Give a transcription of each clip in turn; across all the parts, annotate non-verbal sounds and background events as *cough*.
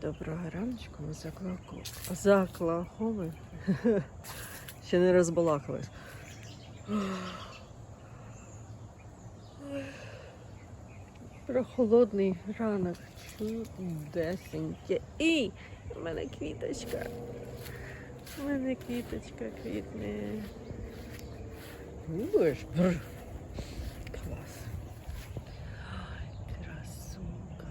Доброго раночку, ми. Заклахови. *laughs* Ще не розбалахались. Прохолодний ранок, чудесеньке. І в мене квіточка. У мене квіточка квітне. Уж, бр. Клас. Ай, красунка.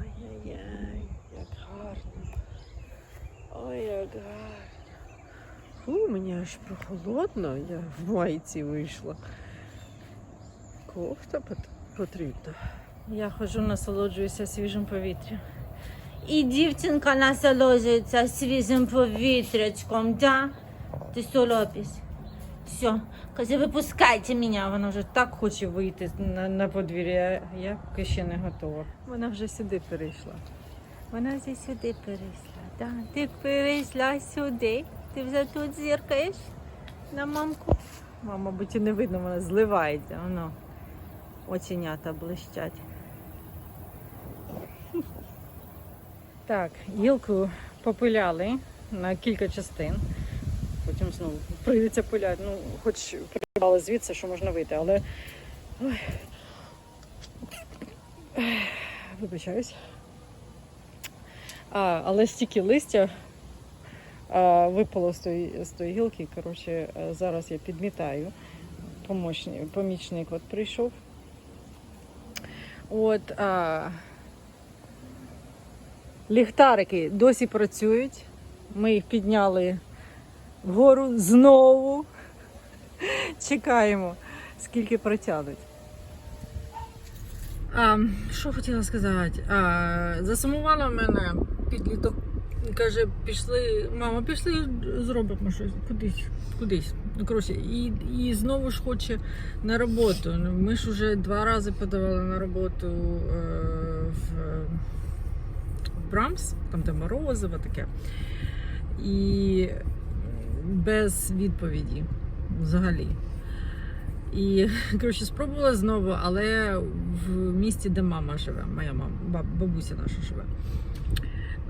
Ай-яй-яй, як гарно. Ой, як гарно. Аж прохолодно, я в майці вийшла. Кофта потрібна. Я ходжу, насолоджуюся свіжим повітрям. І дівчинка насолоджується свіжим повітрячком, да? Ти робиш? Все, каже, випускайте мене. Вона вже так хоче вийти на, на подвір'я, я поки ще не готова. Вона вже сюди перейшла. Вона вже сюди перейшла, да? Ти перейшла сюди. Ти вже тут зіркаєш на мамку. Мама, мабуть, і не видно, вона зливається. Воно. Оченята блищать. Так, гілку попиляли на кілька частин. Потім знову прийдеться пиляти. Ну, хоч прибрали звідси, що можна вийти, але. Вибачаюсь. А, але стільки листя випало з тої, з тої гілки. Коротше, е, зараз я підмітаю. Помічник, помічник от прийшов. От, а, Ліхтарики досі працюють. Ми їх підняли вгору знову. *laughs* Чекаємо, скільки протягнуть. Що хотіла сказати? А, засумувала мене підліток. Каже, пішли, мама, пішли, зробимо щось кудись, кудись. Ну, коротше, і, і знову ж хоче на роботу. Ну, Ми ж вже два рази подавали на роботу е, в Брамс, там де морозиво таке. І без відповіді взагалі. І коротше, спробувала знову, але в місті, де мама живе, моя мама, бабуся наша живе.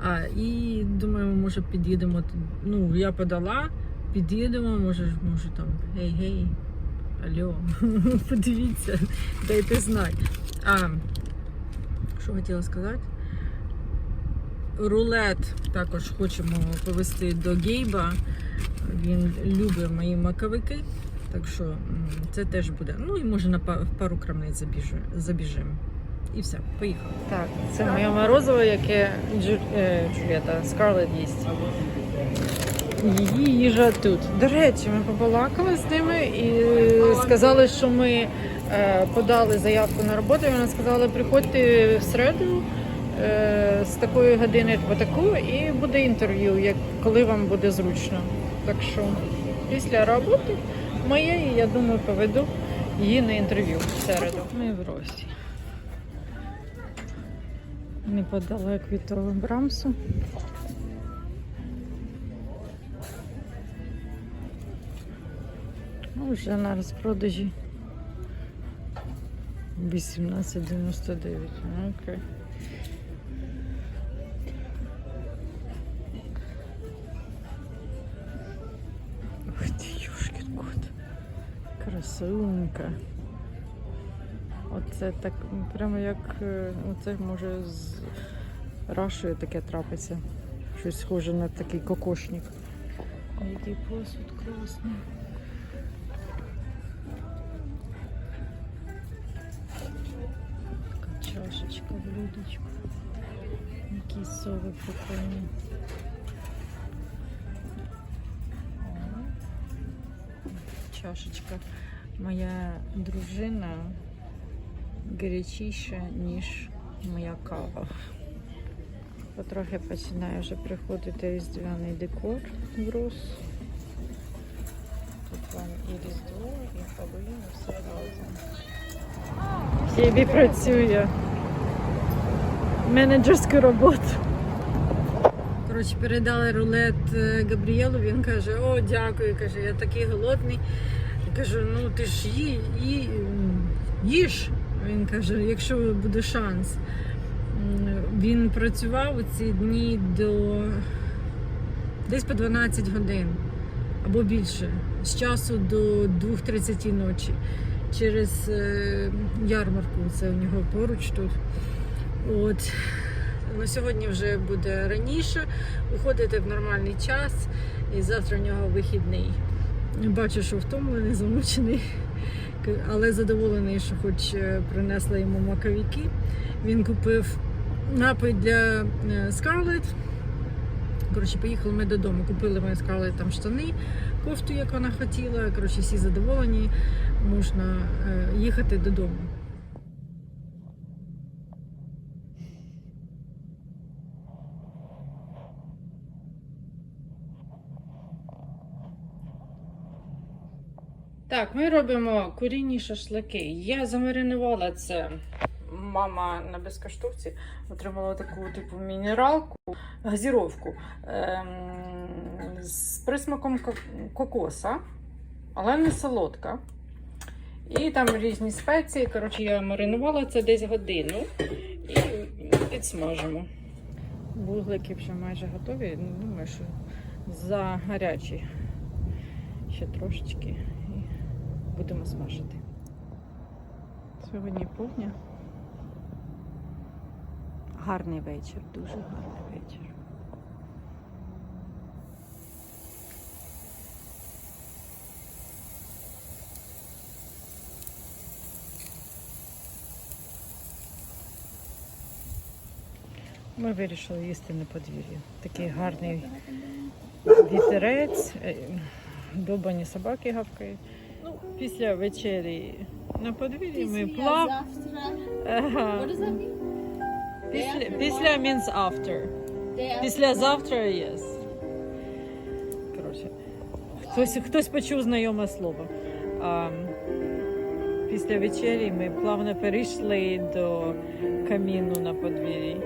А, і думаю, може під'їдемо. Ну, я подала, під'їдемо, може, може там, гей, гей, алло, *laughs* подивіться, дайте знати. А, що хотіла сказати? Рулет також хочемо повезти до Гейба. Він любить мої маковики. Так що це теж буде. Ну і може на пару крамниць забіжимо. І все, поїхали. Так, це моє морозиво, яке Джу... е, Джульєта Скарлет їсть. Її їжа тут. До речі, ми побалакали з ними і сказали, що ми е, подали заявку на роботу. І вона сказала, приходьте в середу е, з такої години по таку, і буде інтерв'ю, як коли вам буде зручно. Так що після роботи моєї, я думаю, поведу її на інтерв'ю в середу. Ми в Росі. Неподалек від того Брамсу. Ну, вже на розпродажі 18,99. Ну, Окей. Ух. Красунка. Оце так, ну, прямо як е, оце може з рашою таке трапиться. Щось схоже на такий кокошник. Ой, який посуд класний. Така чашечка, блюдечко. Які сови прикольні. Чашечка. Моя дружина гарячіша, ніж моя кава. Потрохи починає вже приходити різдвяний декор в Рос. Тут вам і різдво, і Хеллоуін, все разом. Єбі працює. Менеджерську роботу. Коротше, передали рулет е, Габріелу, він каже, о, дякую, каже, я такий голодний. Я кажу, ну ти ж ї, ї, їж. Він каже, якщо буде шанс. Він працював у ці дні до десь по 12 годин або більше. З часу до 2.30 ночі. Через е, ярмарку, це у нього поруч тут. От. На сьогодні вже буде раніше, виходити в нормальний час, і завтра у нього вихідний. Бачу, що втомлений, замучений, але задоволений, що хоч принесла принесли йому макавіки, Він купив напій для скарлет. Коротше, поїхали ми додому. Купили ми Scarlett там штани, кофту, як вона хотіла. Коротше, всі задоволені, можна е, їхати додому. Так, ми робимо курінні шашлики. Я замаринувала це. Мама на безкоштовці отримала таку типу мінералку, газіровку ем, з присмаком кокоса, але не солодка. І там різні спеції. Коротше, я маринувала це десь годину і підсмажимо. Вуглики вже майже готові. Думаю, що за гарячі ще трошечки будемо смажити. Сьогодні повня. Гарний вечір, дуже гарний вечір. Ми вирішили їсти на подвір'ї. Такий гарний вітерець, е, довбані собаки гавкають. Після вечері на подвір'ї ми плав. Ага. Після, після means after. Після завтра yes. Коротше, хтось, хтось почув знайоме слово. А, після вечері ми плавно перейшли до каміну на подвір'ї.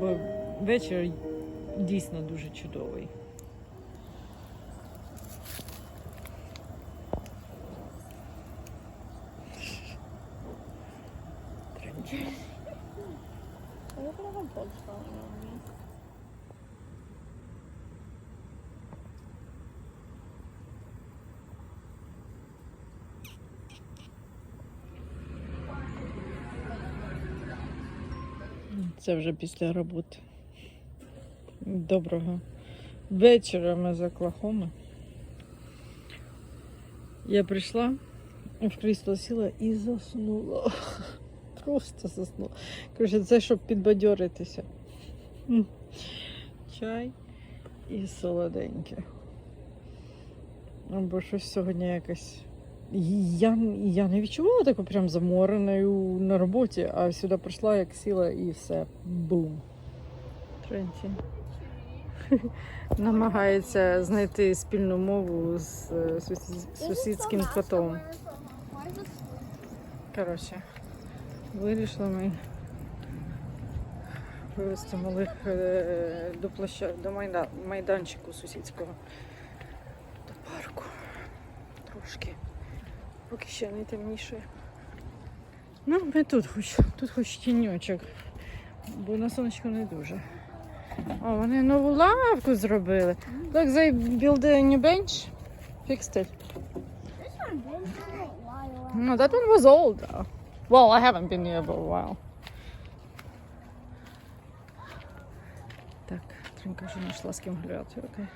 Бо вечір дійсно дуже чудовий. Look at all the bugs falling on me. Це вже після роботи. Доброго вечора ми з Оклахоми. Я прийшла, в крісло сіла і заснула. *laughs* Просто заснула. Короче, це щоб підбадьоритися. Чай і солоденьке. Бо щось сьогодні якось. Я, я не відчувала таку прям замореною на роботі, а сюди прийшла, як сіла і все. Бум. Тренті. Намагається знайти спільну мову з е, сусідським котом. Коротше, вирішили ми вивезти малих е, до площа, до майданчику сусідського, до парку. Трошки. Поки ще не темніше. Ну, ми тут хоч, тут хоч тіньочок, бо на сонечку не дуже. О, вони нову лавку зробили. Built a new bench. Fixed it. No, that one was old though. Well, I haven't been here for a while. Так, Тринка вже знайшла з ким гуляти, окей.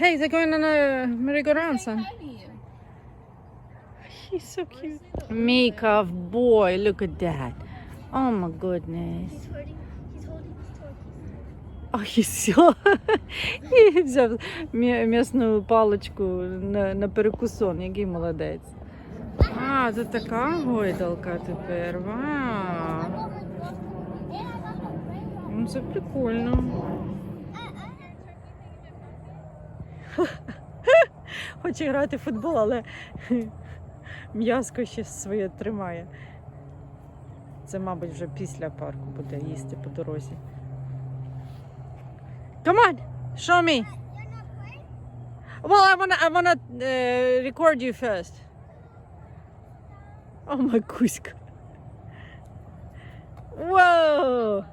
Hey, they're going on a merry-go-round, son. Hi to you. He's so cute. Mika, boy, look at that. Oh my goodness. He's holding, he's holding his turkeys. Ох, і все. *laughs* І взяв м'я- м'ясну паличку на, на перекусон, який молодець. А, це така гойдалка тепер. Вау. Ну, це прикольно. *laughs* Хоче грати в футбол, але м'язко ще своє тримає. Це, мабуть, вже після парку буде їсти по дорозі. Come on, show me. Well, I wanna, I wanna uh, record you first. О, Oh my кузька. Whoa!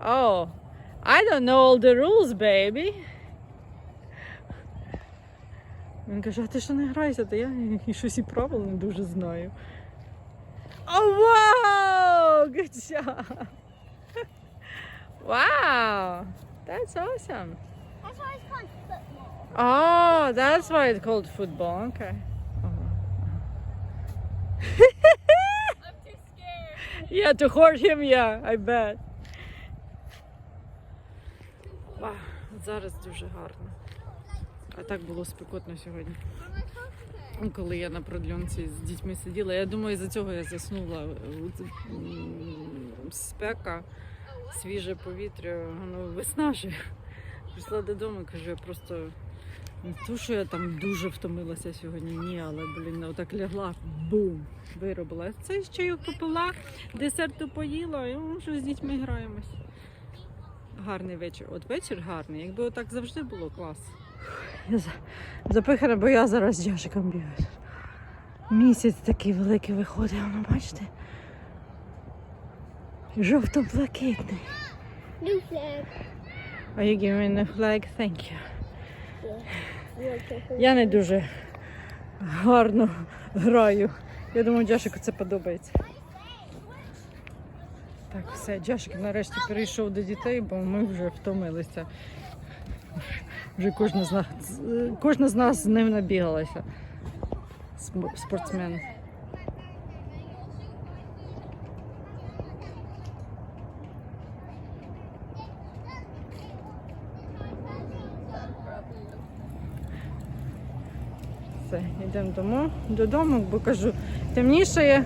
Oh, I don't know all the rules, baby. Він каже, а ти що не граєшся, то я і щось і правил не дуже знаю. Oh, wow! Good job! Wow! That's awesome. That's why it's called football. Oh, that's why it's called football. Okay. Uh-huh. I'm too scared. Yeah, to hurt him, yeah, I bet. Вау, зараз дуже гарно. А так було спекотно сьогодні. Коли я на продльонці з дітьми сиділа, я думаю, за цього я заснула. Спека, свіже повітря, воно виснажує. Прийшла додому, кажу, я просто не то, що я там дуже втомилася сьогодні, ні, але блін, отак лягла, бум, виробила. Це з чайок попила, десерту поїла, і ну, що з дітьми граємось. Гарний вечір. От вечір гарний. Якби отак завжди було клас. Я запихана, бо я зараз з Яшиком бігаю. Місяць такий великий виходить, воно бачите? Жовто-блакитний. New flag. Are you giving me flag? Thank you. Я не дуже гарно граю. Я думаю, Джашику це подобається. Так, все, Джашик нарешті перейшов до дітей, бо ми вже втомилися. Вже кожна з нас, кожна з нас з ним набігалася. Спортсмен. Все, йдемо домо, додому, бо кажу, темнішає,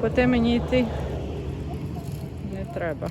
по те мені йти не треба.